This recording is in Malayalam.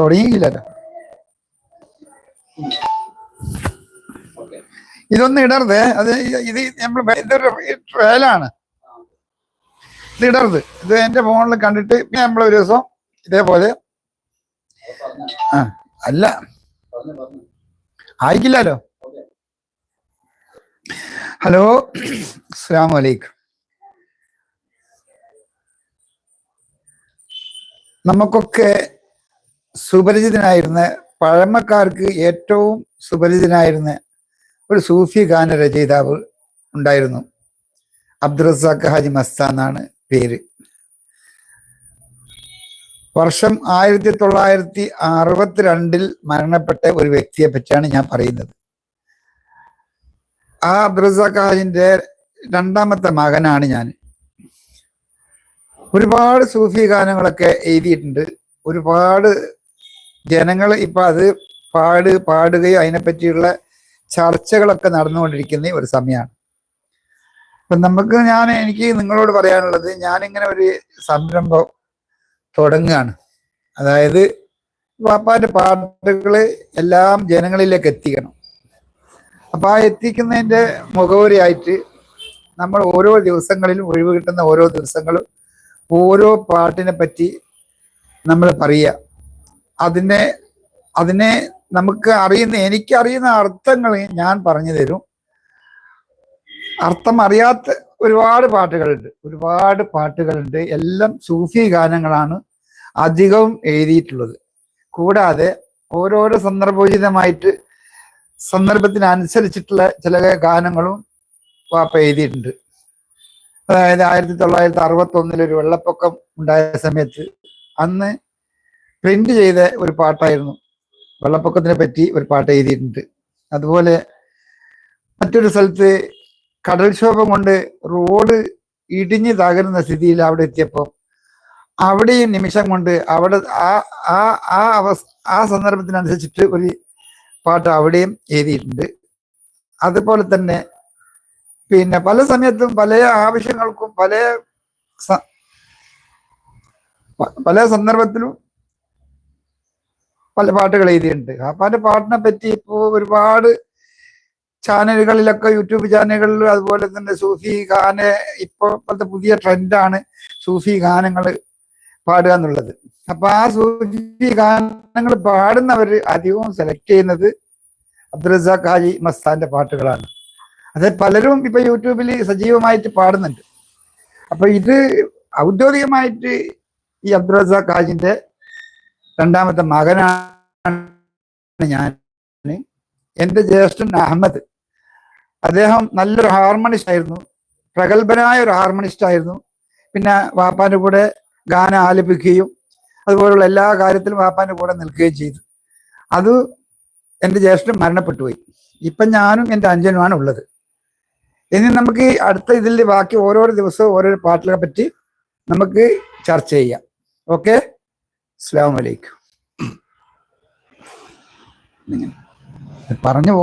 തുടങ്ങിയില്ലല്ലോ ഇതൊന്നും ഇടരുത്. അത് ഇത് നമ്മൾ ഇതൊരു ട്രയലാണ്. ഇത് ഇടരുത്. ഇത് എന്റെ ഫോണിൽ കണ്ടിട്ട് പിന്നെ നമ്മൾ ഒരു ദിവസം ഇതേപോലെ. ആ അല്ല. ആയിക്കില്ലല്ലോ. ഹലോ. അസ്സാം വലൈക്കും നമുക്കൊക്കെ സുപരിചിതനായിരുന്ന പഴമക്കാർക്ക് ഏറ്റവും സുപരിചിതനായിരുന്ന ഒരു സൂഫി ഗാന രചയിതാവ് ഉണ്ടായിരുന്നു. അബ്ദുറസാഖ് ഹാജി മസ്ത എന്നാണ് പേര്. വർഷം ആയിരത്തി തൊള്ളായിരത്തി അറുപത്തിരണ്ടിൽ മരണപ്പെട്ട ഒരു വ്യക്തിയെ പറ്റിയാണ് ഞാൻ പറയുന്നത്. ആ അബ്ദുറസാഖ് ഹാജിന്റെ രണ്ടാമത്തെ മകനാണ് ഞാൻ. ഒരുപാട് സൂഫി ഗാനങ്ങളൊക്കെ എഴുതിയിട്ടുണ്ട്. ഒരുപാട് ജനങ്ങൾ ഇപ്പൊ അത് പാട് പാടുകയും അതിനെപ്പറ്റിയുള്ള ചർച്ചകളൊക്കെ നടന്നുകൊണ്ടിരിക്കുന്ന ഒരു സമയമാണ് അപ്പൊ നമുക്ക് ഞാൻ എനിക്ക് നിങ്ങളോട് പറയാനുള്ളത് ഞാനിങ്ങനെ ഒരു സംരംഭം തുടങ്ങുകയാണ്. അതായത് പാപ്പാന്റെ പാട്ടുകൾ എല്ലാം ജനങ്ങളിലേക്ക് എത്തിക്കണം. അപ്പൊ ആ എത്തിക്കുന്നതിന്റെ മുഖവരിയായിട്ട് നമ്മൾ ഓരോ ദിവസങ്ങളിലും ഒഴിവ് കിട്ടുന്ന ഓരോ ദിവസങ്ങളും ഓരോ പാട്ടിനെ പറ്റി നമ്മൾ പറയുക. അതിനെ അതിനെ നമുക്ക് അറിയുന്ന എനിക്ക് അറിയുന്ന അർത്ഥങ്ങൾ ഞാൻ പറഞ്ഞു തരും. അർത്ഥം അറിയാത്ത ഒരുപാട് പാട്ടുകളുണ്ട്. ഒരുപാട് പാട്ടുകളുണ്ട്. എല്ലാം സൂഫി ഗാനങ്ങളാണ് അധികവും എഴുതിയിട്ടുള്ളത്. കൂടാതെ ഓരോരോ സന്ദർഭോചിതമായിട്ട് സന്ദർഭത്തിനനുസരിച്ചിട്ടുള്ള ചില ഗാനങ്ങളും വാപ്പ എഴുതിയിട്ടുണ്ട്. അതായത് ആയിരത്തി തൊള്ളായിരത്തി അറുപത്തി ഒരു വെള്ളപ്പൊക്കം ഉണ്ടായ സമയത്ത് അന്ന് പ്രിന്റ് ചെയ്ത ഒരു പാട്ടായിരുന്നു. വെള്ളപ്പൊക്കത്തിനെ പറ്റി ഒരു പാട്ട് എഴുതിയിട്ടുണ്ട്. അതുപോലെ മറ്റൊരു സ്ഥലത്ത് കടൽക്ഷോഭം കൊണ്ട് റോഡ് ഇടിഞ്ഞ് തകരുന്ന സ്ഥിതിയിൽ അവിടെ എത്തിയപ്പോൾ അവിടെയും നിമിഷം കൊണ്ട് അവിടെ ആ ആ ആ അവസ്ഥ ആ സന്ദർഭത്തിനനുസരിച്ചിട്ട് ഒരു പാട്ട് അവിടെയും എഴുതിയിട്ടുണ്ട്. അതുപോലെ തന്നെ പിന്നെ പല സമയത്തും പല ആവശ്യങ്ങൾക്കും പല പല സന്ദർഭത്തിലും പല പാട്ടുകൾ എഴുതിയിട്ടുണ്ട്. ഹാപ്പാന്റെ പാട്ടിനെ പറ്റി ഇപ്പോൾ ഒരുപാട് ചാനലുകളിലൊക്കെ യൂട്യൂബ് ചാനലുകളിലും അതുപോലെ തന്നെ സൂഫി ഗാന ഇപ്പോഴത്തെ പുതിയ ട്രെൻഡാണ് സൂഫി ഗാനങ്ങൾ പാടുക എന്നുള്ളത്. അപ്പൊ ആ സൂഫി ഗാനങ്ങൾ പാടുന്നവർ അധികവും സെലക്ട് ചെയ്യുന്നത് അബ്ദുറസാഖ് ഹാജി മസ്താന്റെ പാട്ടുകളാണ്. അത് പലരും ഇപ്പൊ യൂട്യൂബിൽ സജീവമായിട്ട് പാടുന്നുണ്ട്. അപ്പൊ ഇത് ഔദ്യോഗികമായിട്ട് ഈ അബ്ദുറസാഖ് ഹാജിന്റെ രണ്ടാമത്തെ മകനാണ് ഞാൻ. എന്റെ ജ്യേഷ്ഠൻ അഹമ്മദ്. അദ്ദേഹം നല്ലൊരു ഹാർമണിസ്റ്റ് ആയിരുന്നു. പ്രഗത്ഭനായ ഒരു ഹാർമണിസ്റ്റ് ആയിരുന്നു. പിന്നെ വാപ്പാന്റെ കൂടെ ഗാനം ആലപിക്കുകയും അതുപോലുള്ള എല്ലാ കാര്യത്തിലും വാപ്പാന്റെ കൂടെ നിൽക്കുകയും ചെയ്തു. അത് എന്റെ ജ്യേഷ്ഠൻ മരണപ്പെട്ടു പോയി. ഇപ്പം ഞാനും എന്റെ അഞ്ജനുമാണ് ഉള്ളത്. ഇനി നമുക്ക് അടുത്ത ഇതിൽ ബാക്കി ഓരോരോ ദിവസവും ഓരോരോ പാട്ടുകളെ പറ്റി നമുക്ക് ചർച്ച ചെയ്യാം. ഓക്കെ? അസ്സാം വലൈക്കും പറഞ്ഞു